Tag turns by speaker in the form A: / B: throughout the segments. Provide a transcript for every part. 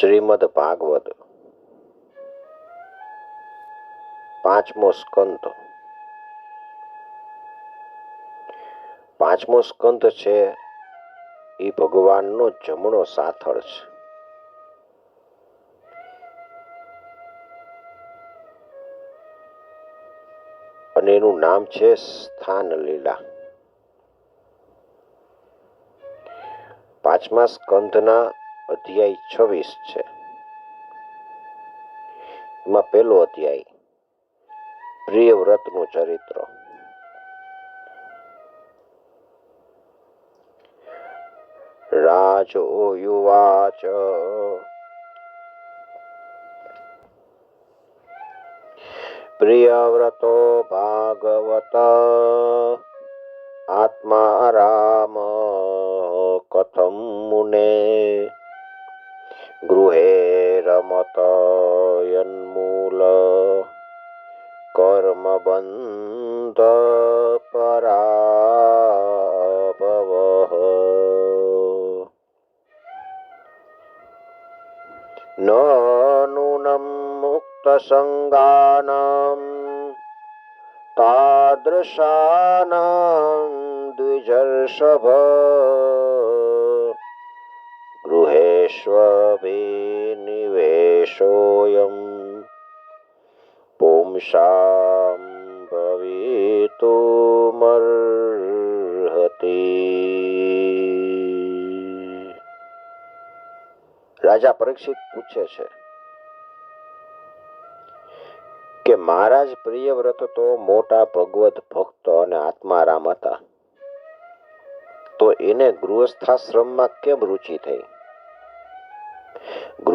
A: શ્રીમદ ભાગવત. પાંચમો સ્કંદ. પાંચમો સ્કંદ છે એ ભગવાનનો જમણો સાથળ છે. અને એનું નામ છે સ્થાન લીલા પાંચમા સ્કંદના અધ્યાય છવ્વીસ છે. એમાં પેલો અધ્યાય, પ્રિય વ્રતનું ચરિત્ર. રાજો યુવાચ. પ્રિયવ્રતો ભાગવત. આત્મા રામ કથમ મુને. ગૃહે રમતયન્મૂલ કર્મ બંધ પરાભવ નૂનમ મુક્ત સંગાનામ તાદૃશાનામ દ્વિજર્ષભ ગૃહેષ્વનિવેશોऽयं પુંસાં ભવિતુમર્હતિ રાજા પરીક્ષિત પૂછે છે કે મહારાજ પ્રિયવ્રત તો મોટા ભગવત ભક્ત અને આત્મારામ હતા તો એને ગૃહસ્થાશ્રમમાં કેમ રુચિ થઈ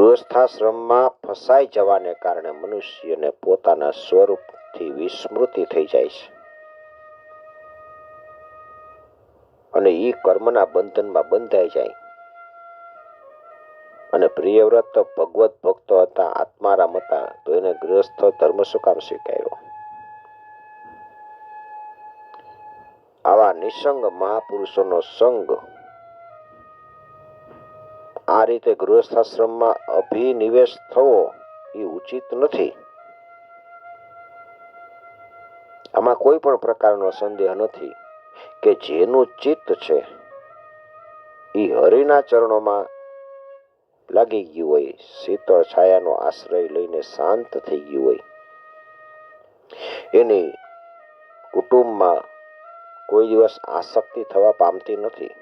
A: ગૃહસ્થાશ્રમમાં ફસાઈ જવાને કારણે મનુષ્યને પોતાના સ્વરૂપથી વિસ્મૃતિ થઈ જાય છે. અને એ કર્મના બંધનમાં બંધાઈ જાય. અને પ્રિયવ્રત તો ભગવત ભક્તો હતા, આત્મારામ હતા, તો એને ગૃહસ્થ ધર્મ શું કામ સ્વીકાર્યો? આવા નિસંગ મહાપુરુષોનો સંગ આ રીતે ગૃહસ્થાશ્રમમાં અભિનિવેશ થવો એ ઉચિત નથી. આમાં કોઈ પણ પ્રકારનો સંદેહ નથી કે જેનું ચિત્ત છે એ હરિના ચરણોમાં લાગી ગયું હોય, શીતળ છાયાનો આશ્રય લઈને શાંત થઈ ગયું હોય. એની કુટુંબમાં કોઈ દિવસ આસક્તિ થવા પામતી નથી.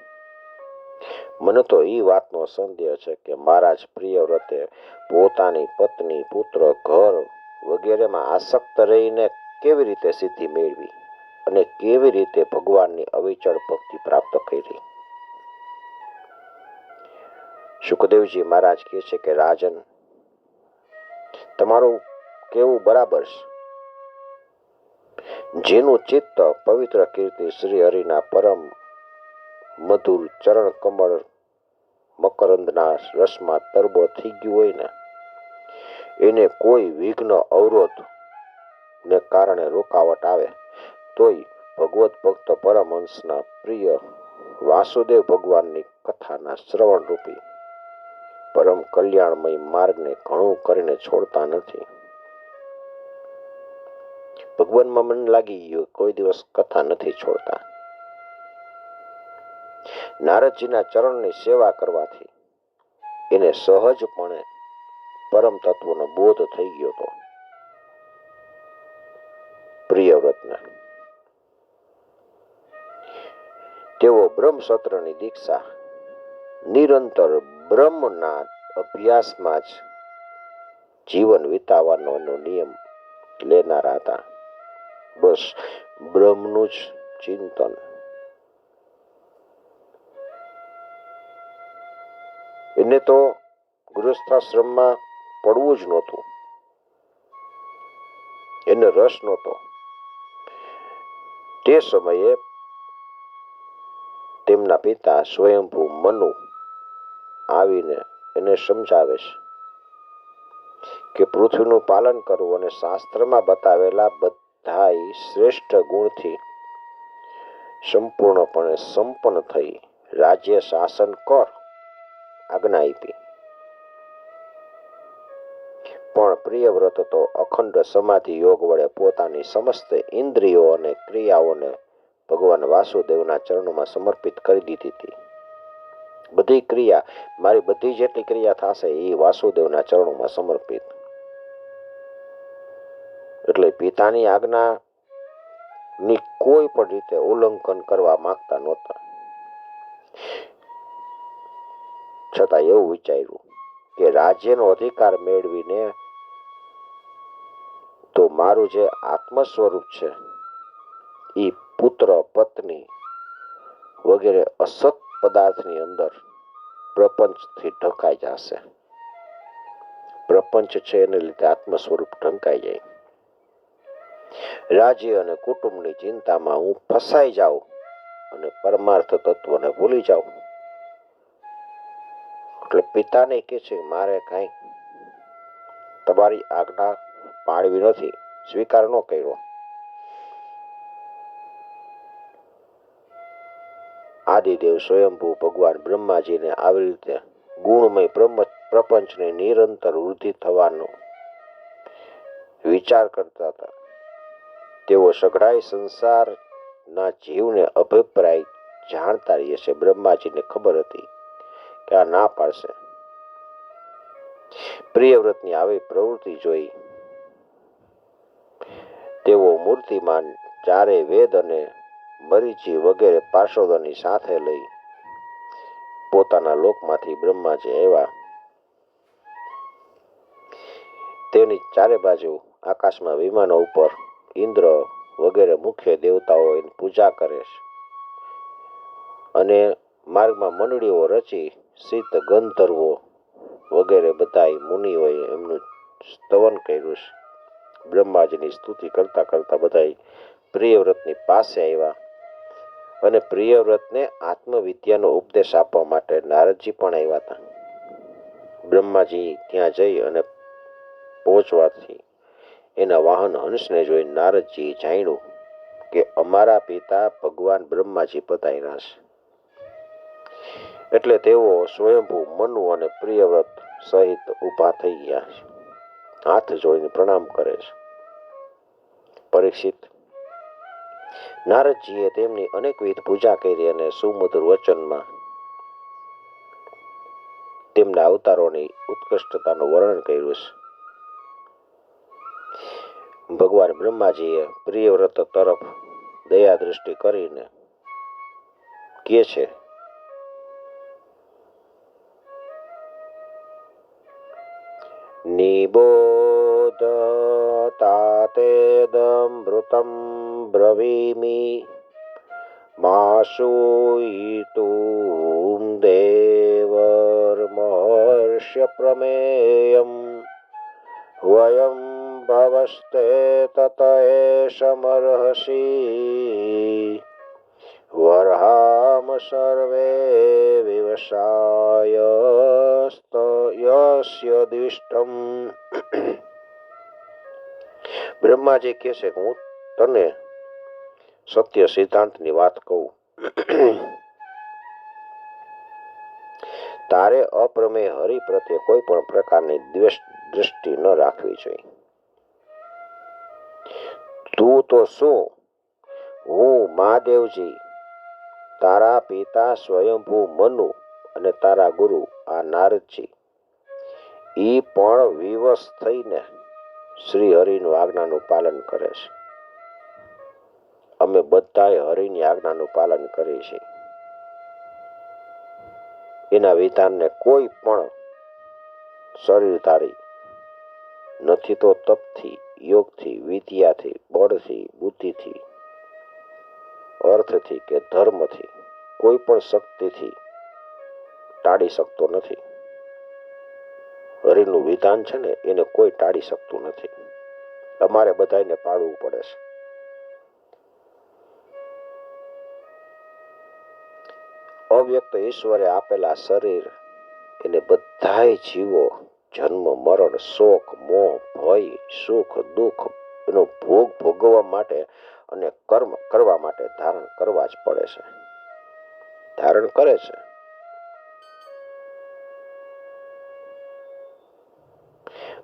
A: મને તો એ વાતનો સંદેહ છે કે મહારાજ પ્રિયવ્રતે પોતાની પત્ની, પુત્ર, ઘર વગેરેમાં આસક્ત રહીને કેવી રીતે સિદ્ધિ મેળવી અને કેવી રીતે ભગવાનની અવિચળ ભક્તિ પ્રાપ્ત કરી? સુખદેવજી મહારાજ કહે છે કે, રાજન, તમારું કેવું બરાબર છે. જેનું ચિત્ત પવિત્ર કીર્તિ શ્રી હરિના પરમ મધુર ચરણ કમળ મકરંદના રસમાં તરબો થઈ ગયું હોય ને, એને કોઈ વિઘ્ન અવરોધ ને કારણે રોકાવટ આવે, તોય ભગવત ભક્ત પરમહંસના પ્રિય વાસુદેવ ભગવાનની કથાના શ્રવણ રૂપી પરમ કલ્યાણમય માર્ગને ઘણું કરીને છોડતા નથી. ભગવાનમાં મન લાગી ગયું, કોઈ દિવસ કથા નથી છોડતા. નારદજીના ચરણની સેવા કરવાથી એને સહજપણે પરમ તત્વનો બોધ થઈ ગયો હતો. પ્રિયવ્રતને તેઓ બ્રહ્મસત્રની દીક્ષા નિરંતર બ્રહ્મના અભ્યાસમાં જ જીવન વિતાવવાનો નિયમ લેનારા હતા. બસ બ્રહ્મનું જ ચિંતન એને તો ગૃહસ્થાશ્રમમાં પડવું જ નહોતું. એને રસ નહોતો. તે સમયે તેમના પિતા સ્વયંભૂ મનુ આવીને એને સમજાવે છે કે પૃથ્વીનું પાલન કરવું અને શાસ્ત્રમાં બતાવેલા બધા શ્રેષ્ઠ ગુણથી સંપૂર્ણપણે સંપન્ન થઈ રાજ્ય શાસન કર. આજ્ઞા આપી પણ પ્રિયવ્રત તો અખંડ સમાધિ યોગ વડે પોતાની સમસ્ત ઇન્દ્રિયો અને ક્રિયાઓને ભગવાન વાસુદેવના ચરણોમાં સમર્પિત કરી દીધી હતી. બધી ક્રિયા, મારી બધી જેટલી ક્રિયા થશે એ વાસુદેવના ચરણોમાં સમર્પિત. એટલે પિતાની આજ્ઞા ની કોઈ પણ રીતે ઉલ્લંઘન કરવા માંગતા નહોતા. છતાં એવું વિચાર્યું કે રાજ્યનો અધિકાર મેળવીને તો મારું જે આત્મ સ્વરૂપ છે એ પુત્ર, પત્ની વગેરે અસત પદાર્થની અંદર પ્રપંચથી ઢંકાઈ જશે. પ્રપંચ છે એને લીધે આત્મ સ્વરૂપ ઢંકાઈ જાય. રાજ્ય અને કુટુંબની ચિંતામાં હું ફસાઈ જાઉં અને પરમાર્થ તત્વને ભૂલી જાઉં. એટલે પિતાને કહે છે, મારે કાંઈ તમારી આજ્ઞા પાળવી નથી, સ્વીકાર ન કર્યો. આદિદેવ સ્વયંભૂ ભગવાન બ્રહ્માજીને આવી રીતે ગુણમય પ્રપંચને નિરંતર વૃદ્ધિ થવાનો વિચાર કરતા હતા. તેઓ સઘળાઈ સંસારના જીવને અભિપ્રાય જાણતા રહીએ છે. બ્રહ્માજીને ખબર હતી કે આ ના પાડશે. પ્રિયવ્રતની આવી પ્રવૃત્તિ જોઈ તેઓ મૂર્તિમાન ચારે વેદ અને મરીચી વગેરે પાર્ષદોની સાથે લઈ પોતાના લોકમાંથી બ્રહ્માજી આવ્યા. તેની ચારે બાજુ આકાશમાં વિમાનો ઉપર ઇન્દ્ર વગેરે મુખ્ય દેવતાઓ પૂજા કરે છે. અને માર્ગમાં મંડળીઓ રચી શીત ગંધર્વો વગેરે બધા મુનિઓએ એમનું સ્તવન કર્યું છે. બ્રહ્માજીની સ્તુતિ કરતા કરતા બધા પ્રિયવ્રતની પાસે આવ્યા અને પ્રિયવ્રતને આત્મવિદ્યાનો ઉપદેશ આપવા માટે નારદજી પણ આવ્યા હતા. બ્રહ્માજી ત્યાં જઈ અને પહોંચવાથી એના વાહન હંસને જોઈ નારદજી જાણ્યું કે અમારા પિતા ભગવાન બ્રહ્માજી પધાર્યા છે. એટલે તેઓ સ્વયંભૂ મનુ અને પ્રિયવ્રત સહિત ઊભા થઈ ગયા છે. હાથ જોઈને પ્રણામ કરે છે. પરીક્ષિત, નારદજીએ તેમની અનેકવિધ પૂજા કરી અને સુમધુર વચનમાં તેમના અવતારોની ઉત્કૃષ્ટતાનું વર્ણન કર્યું છે. ભગવાન બ્રહ્માજીએ પ્રિયવ્રત તરફ દયા દૃષ્ટિ કરીને કે છે નિબોધતાતેદમૃतं બ્રવીમિ માશુયિતુं દેવર્મહર્ષ્ય પ્રમેયમ વયમ ભવસ્તે તત એષમર્હસી વરહામ સર્વે વિવસાયસ્તયસ્ય દિષ્ટમ બ્રહ્માજી કહે છે કે હું તને સત્ય સિદ્ધાંતની વાત કહું. તારે અપ્રમેય હરિ પ્રત્યે કોઈ પણ પ્રકારની દ્વેષ દૃષ્ટિ ન રાખવી જોઈએ. તું તો શું? હું મહાદેવજી તારા પિતા સ્વયંભૂ મનુ અને તારા ગુરુ આ નારદજી એ પણ વિવશ થઈને શ્રી હરિનું આજ્ઞાનું પાલન કરે છે. અમે બધાએ હરિની આજ્ઞાનું પાલન કરીએ છીએ. એના વિધાનને કોઈ પણ શરીરધારી નથી તો તપથી, યોગથી, વિદ્યાથી, બળથી, બુદ્ધિથી અર્થથી કે ધર્મથી, કોઈ પણ શક્તિથી ટાળી શકતો નથી. હરિનું વિધાન છે ને, એને કોઈ ટાળી શકતું નથી. અમારે બધાને પાડવું પડે છે. અવ્યક્ત ઈશ્વરે આપેલા શરીર, એને બધાય જીવો, જન્મ, મરણ, શોક, મોહ, ભય, સુખ, દુઃખ, એનો ભોગ ભોગવવા માટે અને કર્મ કરવા માટે ધારણ કરવા જ પડે છે. ધારણ કરે છે.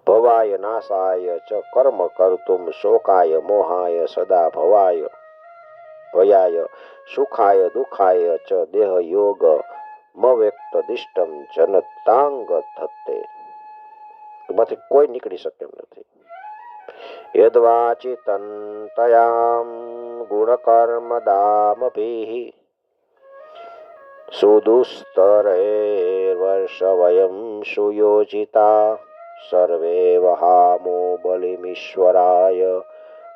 A: ભવાય નાશાય ચ કર્મ કરતું શોકાય મોહાય સદા ભવાય. ભયાય સુખાય દુખાય ચ દેહ યોગ મવ્યક્ત દિષ્ટમ જનતાંગ થતે એમાંથી કોઈ નીકળી શકે એમ નથી. યદ્વાચિતંતયામ ગુણકર્મદામભિः સુદુસ્તરૈર્વર્ષવયં સુયોજિતા સર્વે વહામો બલિમીશ્વરાય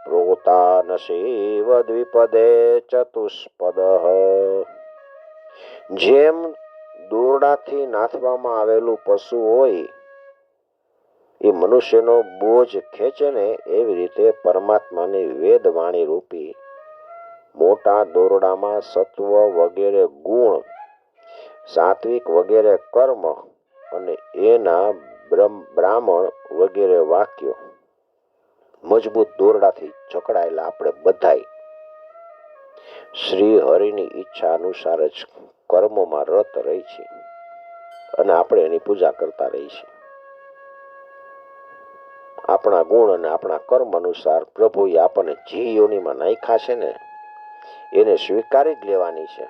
A: પ્રોતાનશેવ દ્વિપદે ચતુષ્પદ જેમ દોરડાથી નાથવામાં આવેલું પશુ હોય એ મનુષ્યનો બોજ ખેંચે ને એવી રીતે પરમાત્માની વેદવાણી રૂપી મોટા દોરડામાં સત્વ વગેરે ગુણ, સાત્વિક વગેરે કર્મ અને એના બ્રહ્મ- બ્રાહ્મણ વગેરે વાક્યો મજબૂત દોરડાથી જકડાયેલા આપણે બધાય. શ્રી હરિની ઈચ્છા અનુસાર જ કર્મોમાં રત રહી છે અને આપણે એની પૂજા કરતા રહી છીએ. આપણા ગુણ અને આપણા કર્મ અનુસાર પ્રભુએ આપણને જે યોનિમાં નાખ્યા છે ને, એને સ્વીકારી જ લેવાની છે.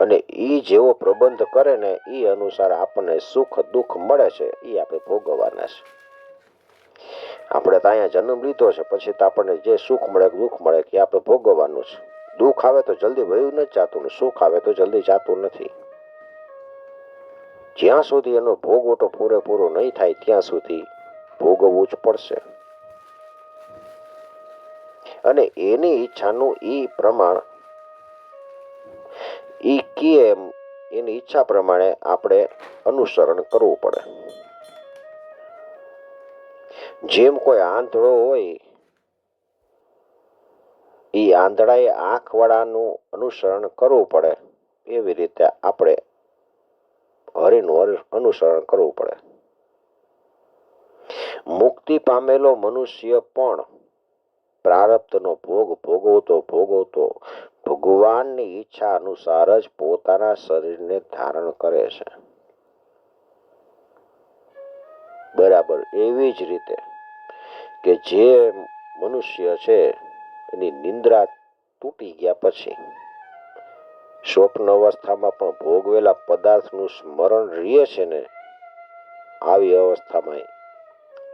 A: અને એ જેવો પ્રબંધ કરે ને એ અનુસાર આપણને સુખ, દુઃખ મળે છે એ આપણે ભોગવવાના છે. આપણે તો અહીંયા જન્મ લીધો છે, પછી તો આપણને જે સુખ મળે, દુઃખ મળે કે આપણે ભોગવવાનું છે. દુઃખ આવે તો જલ્દી વયું નથી જાતું સુખ આવે તો જલ્દી જાતું નથી. જ્યાં સુધી એનો ભોગવટો પૂરેપૂરો નહીં થાય, ત્યાં સુધી ભોગવવું જ પડશે. અને એની ઈચ્છાનું ઈ પ્રમાણ, ઈ કે એમ એની ઈચ્છા પ્રમાણે આપણે અનુસરણ કરવું પડે. જેમ કોઈ આંધળો હોય એ આંધળાએ આંખવાળાનું અનુસરણ કરવું પડે. એવી રીતે આપણે હરિનું અનુસરણ કરવું પડે. મુક્તિ પામેલો મનુષ્ય પણ પ્રારબ્ધનો ભોગ ભોગવતો ભોગવતો ભગવાનની ઈચ્છા અનુસાર જ પોતાના શરીરને ધારણ કરે છે. બરાબર એવી જ રીતે કે જે મનુષ્ય છે એની નિંદ્રા તૂટી ગયા પછી સ્વપ્ન અવસ્થામાં પણ ભોગવેલા પદાર્થનું સ્મરણ રહે છે ને? આવી અવસ્થામાં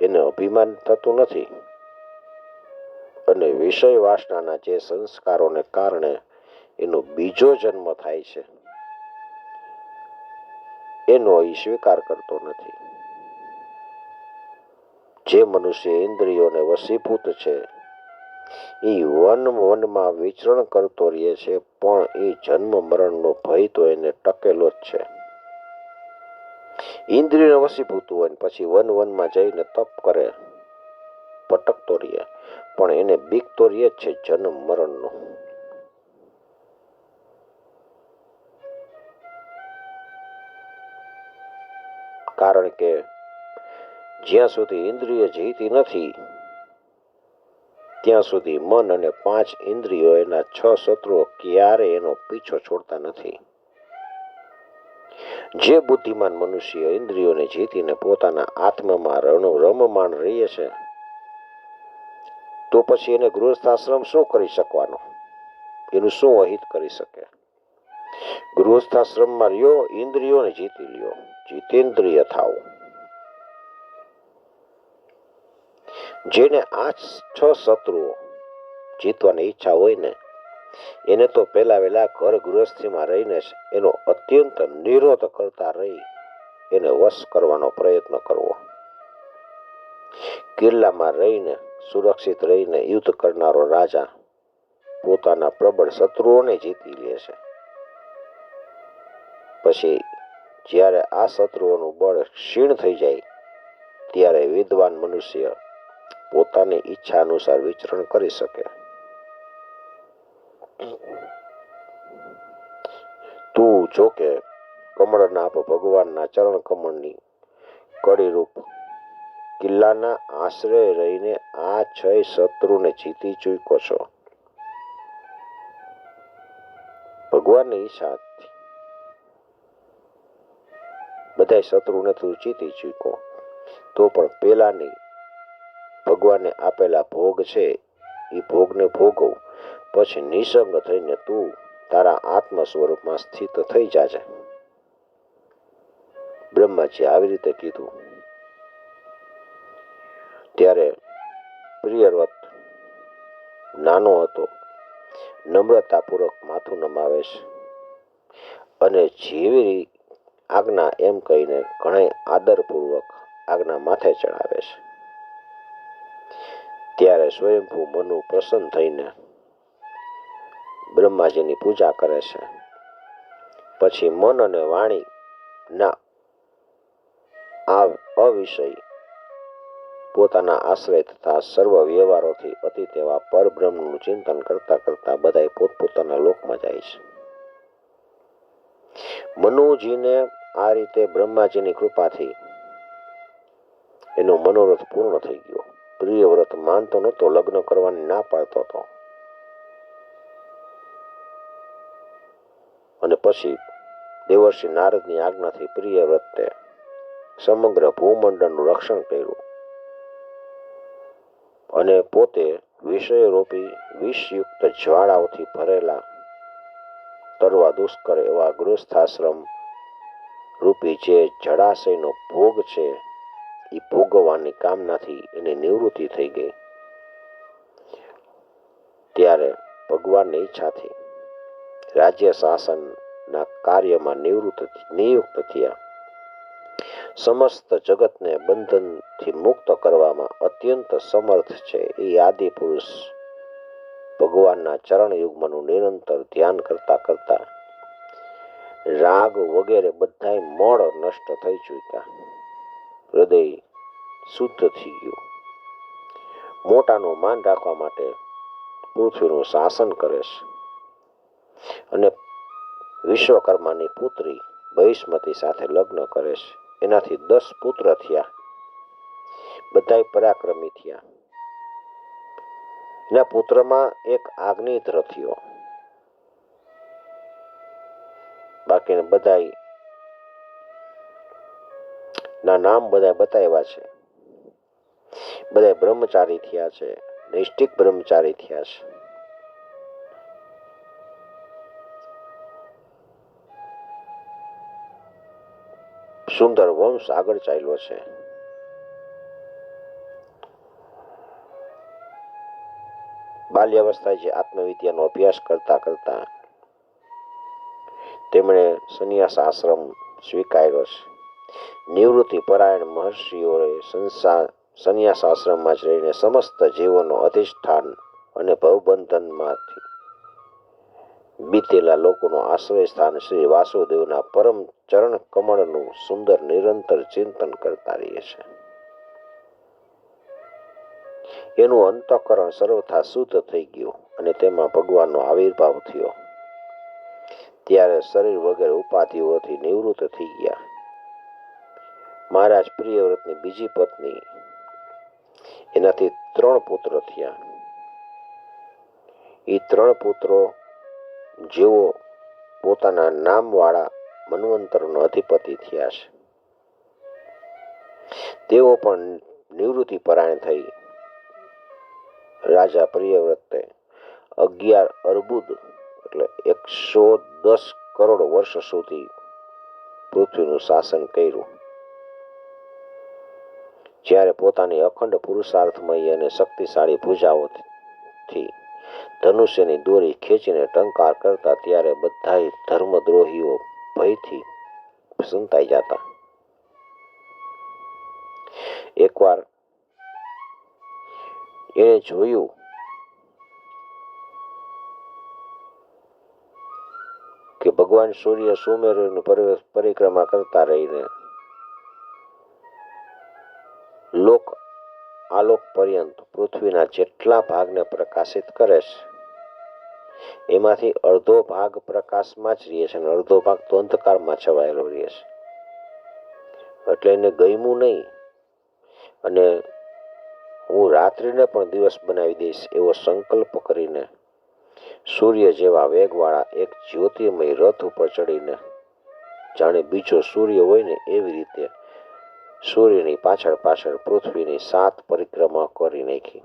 A: એને અભિમાન થતું નથી. અને વિષય વાસનાના જે સંસ્કારોને કારણે એનો બીજો જન્મ થાય છે. એનો એ સ્વીકાર કરતો નથી. જે મનુષ્ય ઇન્દ્રિયોને વસીભૂત છે એ વન વનમાં વિચરણ કરતો રહે છે, પણ એ જન્મ મરણનો ભય તો એને ટકેલો જ છે. ઇન્દ્રિયને વસીભૂત હોય ને પછી વન વનમાં જઈને તપ કરે. ભટકતો તોરીએ પણ એને બીક તો રહે જ છે જન્મ મરણનો. કારણ કે જ્યાં સુધી ઇન્દ્રિય જીતી નથી, ત્યાં સુધી મન અને પાંચ ઇન્દ્રિયો એના છ શત્રુઓ ક્યારે એનો પીછો છોડતા નથી. જે બુદ્ધિમાન મનુષ્ય ઇન્દ્રિયોને જીતીને પોતાના આત્મામાં રણો રમમાણ રહીએ છે, તો પછી એને ગૃહસ્થાશ્રમ શું કરી શકવાનો? એનું શું અહિત કરી શકે? ગૃહસ્થાશ્રમમાં રહ્યો, ઇન્દ્રિયોને જીતી લ્યો, જીતેન્દ્રિય થાવ. જેને આ છ શત્રુઓ જીતવાની ઈચ્છા હોય ને એને તો પેલા વેલા ઘર ગૃહસ્થીમાં રહીને એનો અત્યંત નિરોધ કરતા રહી એને વશ કરવાનો પ્રયત્ન કરવો. કિલ્લામાં રહીને સુરક્ષિત રહીને યુદ્ધ કરનારો રાજા પોતાના પ્રબળ શત્રુઓને જીતી લે છે. પછી જ્યારે આ શત્રુઓનું બળ ક્ષીણ થઈ જાય, ત્યારે વિદ્વાન મનુષ્ય પોતાની ઈચ્છા અનુસાર વિચરણ કરી શકે. તું જો કે કમળના આપ ભગવાનના ચરણ કમળની કડી રૂપ કિલ્લાના આશ્રય રહીને આ છ શત્રુને જીતી ચૂક્યો છો. ભગવાનની ઈચ્છાથી બધા શત્રુને તું જીતી ચૂક્યો. તો પણ પેલાની ભગવાને આપેલા ભોગ છે એ ભોગને ભોગવ, પછી નિસંગ થઈને તું તારા આત્મ સ્વરૂપમાં સ્થિત થઈ જાજે. બ્રહ્માજી આવી રીતે કીધું. ત્યારે પ્રિયવ્રત નાનો હતો, નમ્રતાપૂર્વક માથું નમાવે છે અને જેવી આજ્ઞા એમ કહીને ઘણા આદરપૂર્વક આજ્ઞા માથે ચડાવે છે. ત્યારે સ્વયંભૂ મનુ પ્રસન્ન થઈને બ્રહ્માજીની પૂજા કરે છે. પછી મન અને વાણી ના આ અવિષય પોતાના આશ્રય તથા સર્વ વ્યવહારોથી અતિ તેવા પરબ્રહ્મનું ચિંતન કરતા કરતા બધા પોતપોતાના લોકમાં જાય છે. મનુજીને આ રીતે બ્રહ્માજીની કૃપાથી એનો મનોરથ પૂર્ણ થઈ ગયો. પ્રિય વ્રત માનતો નહોતો લગ્ન કરવાની ના પાડતો હતો. પછી દેવર્ષિ નારદની આજ્ઞાથી પ્રિય વ્રતે સમગ્ર ભૂમંડળનું રક્ષણ કર્યું. અને પોતે વિષયરૂપી વિષયુક્ત જ્વાળાઓથી ભરેલા તરવા દુષ્કર એવા ગૃહસ્થાશ્રમ રૂપી જે જળાશયનો ભોગ છે એ ભોગવવાની કામનાથી એની નિવૃત્તિ થઈ ગઈ. ત્યારે ભગવાનની ઈચ્છાથી રાજ્ય શાસનના કાર્યમાં નિવૃત્ત નિયુક્ત થયા. સમસ્ત જગતને બંધનથી મુક્ત કરવામાં અત્યંત સમર્થ છે. એ આદિ પુરુષ ભગવાનના ચરણ યુગ્મનું નિરંતર ધ્યાન કરતા કરતા રાગ વગેરે બધાય મળ નષ્ટ થઈ ચૂક્યા. હૃદય શુદ્ધ થઈ ગયું. મોટાનું માન રાખવા માટે પૃથ્વીનું શાસન કરે છે. અને વિશ્વકર્માની પુત્રી બહિષ્મતી સાથે લગ્ન કરે છે. એનાથી દસ પુત્ર થયા. બધાય પરાક્રમી થયા. એના પુત્રમાં એક આગ્નિધ્ર થયો. બાકી બધાય ના નામ બધા બતાવ્યા છે. બધા બ્રહ્મચારી થયા છે. નૈષ્ઠિક બ્રહ્મચારી થયા છે. સુંદર વંશ આગળ ચાલ્યો છે. બાલ્યાવસ્થાએ જે આત્મવિદ્યાનો અભ્યાસ કરતા કરતા તેમણે સંન્યાસ આશ્રમ સ્વીકાર્યો છે. નિવૃત્તિ પરાયણ મહર્ષિઓએ સંસાર સંન્યાસ આશ્રમમાં જ રહીને સમસ્ત જીવોનો અધિષ્ઠાન અને ભવબંધનમાંથી બીતેલા લોકોનો આશ્રય સ્થાન શ્રી વાસુદેવના પરમ ચરણ કમળનું સુંદર નિરંતર ચિંતન કરતા રહીએ છે. એનું અંતઃકરણ સર્વથા શુદ્ધ થઈ ગયું અને તેમાં ભગવાનનો આવિર્ભાવ થયો. ત્યારે શરીર વગેરે ઉપાધિઓથી નિવૃત્ત થઈ ગયા. મહારાજ પ્રિયવ્રતની બીજી પત્ની, એનાથી ત્રણ પુત્ર થયા. એ ત્રણ પુત્રો જેઓ પોતાના નામવાળા મનવંતરનો અધિપતિ થયા છે. તેઓ પણ નિવૃત્તિ પરાયણ થઈ. રાજા પ્રિયવ્રતે અગિયાર અર્બુદ એટલે એકસો દસ કરોડ વર્ષ સુધી પૃથ્વીનું શાસન કર્યું. જ્યારે પોતાની અખંડ પુરુષાર્થમય અને શક્તિશાળી ભુજાઓથી ધનુષ્યની દોરી ખેંચીને ટંકાર કરતા ત્યારે બધાય ધર્મદ્રોહીઓ ભયથી સંતાઈ જતા. એકવાર એણે જોયું કે ભગવાન સૂર્ય સુમેરુની પરિક્રમા કરતા રહીને લોક આલોક પર્યંત પૃથ્વીના જેટલા ભાગને પ્રકાશિત કરે છે, એમાંથી અડધો ભાગ પ્રકાશમાં જ રહે છે અને અડધો ભાગ તો અંધકારમાં છવાયેલો રહે છે. એટલે એને ગમ્યું નહીં. અને હું રાત્રિને પણ દિવસ બનાવી દઈશ એવો સંકલ્પ કરીને સૂર્ય જેવા વેગવાળા એક જ્યોતિર્મય રથ ઉપર ચડીને, જાણે બીજો સૂર્ય હોય ને એવી રીતે સૂર્યની પાછળ પાછળ પૃથ્વીની સાત પરિક્રમા કરી નાખી.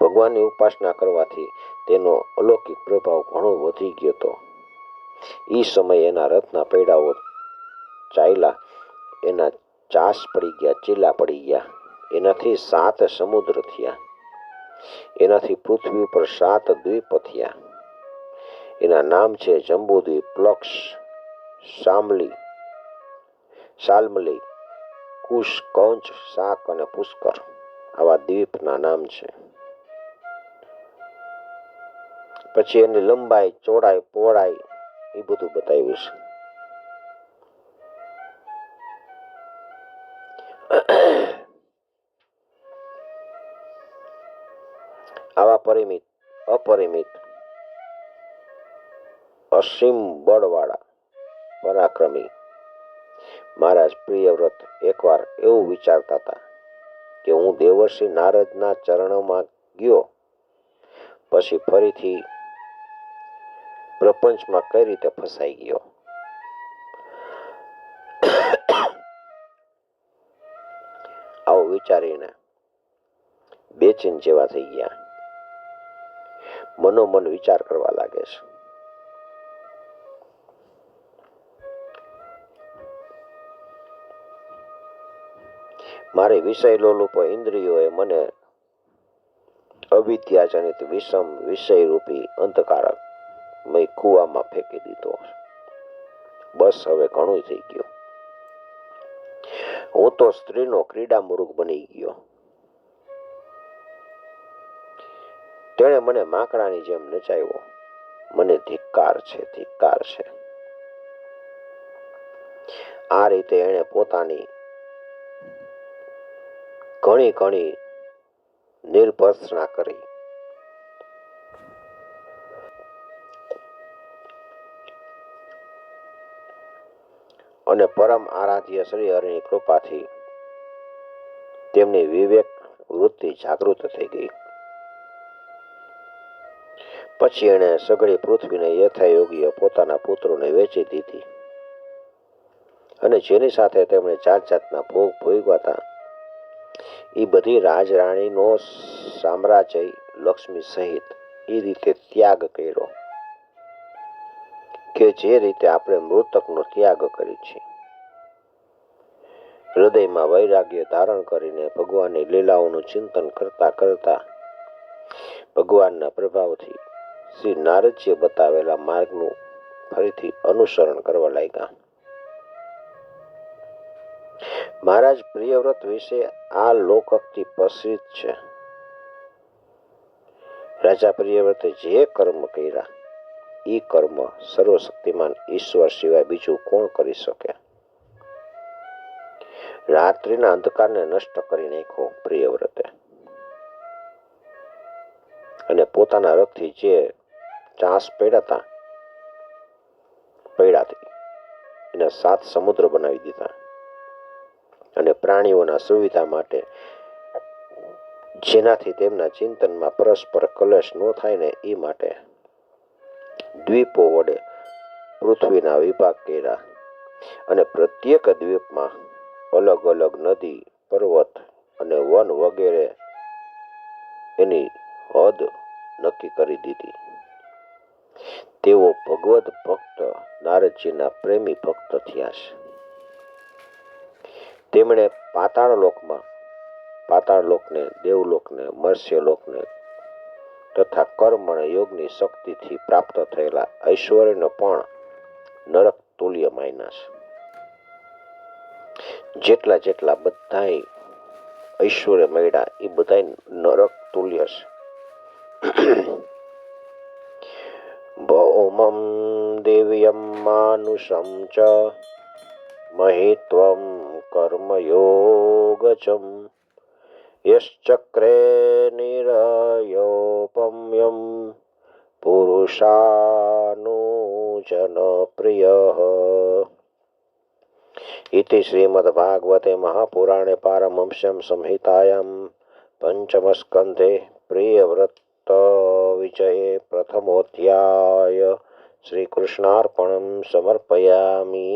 A: ભગવાનની ઉપાસના કરવાથી તેનો અલૌકિક પ્રભાવ ઘણો વધી ગયો હતો. એ સમયે એના રથના પૈડાઓ ચાલ્યા એના ચાસ પડી ગયા, ચીલા પડી ગયા. એનાથી સાત સમુદ્ર થયા. એનાથી પૃથ્વી ઉપર સાત દ્વીપ થયા. એના નામ છે જંબુદ્વીપ પ્લક્ષ શામલી શાલ્મલી, કુશ, કૌંચ, શાક અને પુષ્કર આવા દ્વીપના નામ છે. પછી એની લંબાઈ ચોડાઈ પહોળાઈ એ બધું બતાવ્યું છે. આવા પરિમિત, અપરિમિત, અસીમ બળવાળા, પરાક્રમી મહારાજ પ્રિયવ્રત એકવાર એવું વિચારતા હતા કે હું દેવર્ષિ નારદના ચરણોમાં ગયો, પછી ફરીથી પ્રપંચમાં કઈ રીતે ફસાઈ ગયો? આવું વિચારીને બેચેન જેવા થઈ ગયા. મનોમન વિચાર કરવા લાગે છે. મારી વિષય લોલુપ ઇન્દ્રિયોએ મને અવિદ્યાજનિત વિષમ વિષયરૂપી અંધકારક મેં કુવામાં ફેંકી દીધો. બસ હવે ઘણું થઈ ગયું. હું તો સ્ત્રીનો ક્રીડા મુરુગ બની ગયો. તેણે મને માકડાની જેમ નચાવ્યો. મને ધિક્કાર છે ધિક્કાર છે. આ રીતે એણે પોતાની ઘણી ઘણી નિર્ભર્સના કરી. અને પરમ આરાધ્ય શ્રી હરિની કૃપાથી તેમની વિવેક વૃત્તિ જાગૃત થઈ ગઈ. પછી એણે સઘળી પૃથ્વીને યથાયોગ્ય પોતાના પુત્રોને વેચી દીધી. અને જેની સાથે તેમણે જાત જાતના ભોગ ભોગવ્યા હતા એ બધી રાજરાણીનો સામ્રાજ્ય લક્ષ્મી સહિત એ રીતે ત્યાગ કર્યો કે જે રીતે આપણે મૃતકનો ત્યાગ કરી છે હૃદયમાં વૈરાગ્ય ધારણ કરીને ભગવાનની લીલાઓનું ચિંતન કરતા કરતા ભગવાનના પ્રભાવથી શ્રી નારદજીએ બતાવેલા માર્ગનું ફરીથી અનુસરણ કરવા લાગ્યા. મહારાજ, પ્રિયવ્રત વિશે આ લોકક્તિ પ્રસિદ્ધ છે. રાજા પ્રિયવ્રતે જે કર્મ કર્યા એ કર્મ સર્વશક્તિમાન ઈશ્વર સિવાય બીજું કોણ કરી શકે? રાત્રિના અંધકારને નષ્ટ કરી નાખ્યો પ્રિયવ્રતે. અને પોતાના રથથી જે ચાંસ પડ્યા હતા પડ્યાથી એના સાત સમુદ્ર બનાવી દીધા. અને પ્રાણીઓના સુવિધા માટે. જેનાથી તેમના ચિંતનમાં પરસ્પર કલશ ન થાય ને એ માટે દ્વીપો વડે પૃથ્વીના વિભાગ કર્યા. અને પ્રત્યેક દ્વીપમાં અલગ અલગ નદી, પર્વત અને વન વગેરે એની હદ નક્કી કરી દીધી. તેઓ ભગવત ભક્ત, નારદજીના પ્રેમી ભક્ત થયા છે. તેમણે પાતાળ લોકમાં, પાતાળ લોકને દેવલોકને મત્સ્યલોકને તથા કર્મ અને યોગની શક્તિથી પ્રાપ્ત થયેલા ઐશ્વર્યનો પણ નરક તુલ્ય માયના છે. જેટલા જેટલા બધાય ઐશ્વર્ય મળ્યા, એ બધા નરક તુલ્ય છે. ભૌમમ દિવ્યમ માનુષમ ચ મહિત્વમ કર્મયોગચમ યશ્ચક્રે નિરયોપમ્યમ પુરુષાનુજન પ્રિય इति श्रीमद्भागवते महापुराणे पारमंस्यं संहितायां पञ्चमस्कन्धे प्रियव्रतविजये प्रथमोऽध्याय श्रीकृष्णार्पणं समर्पयामि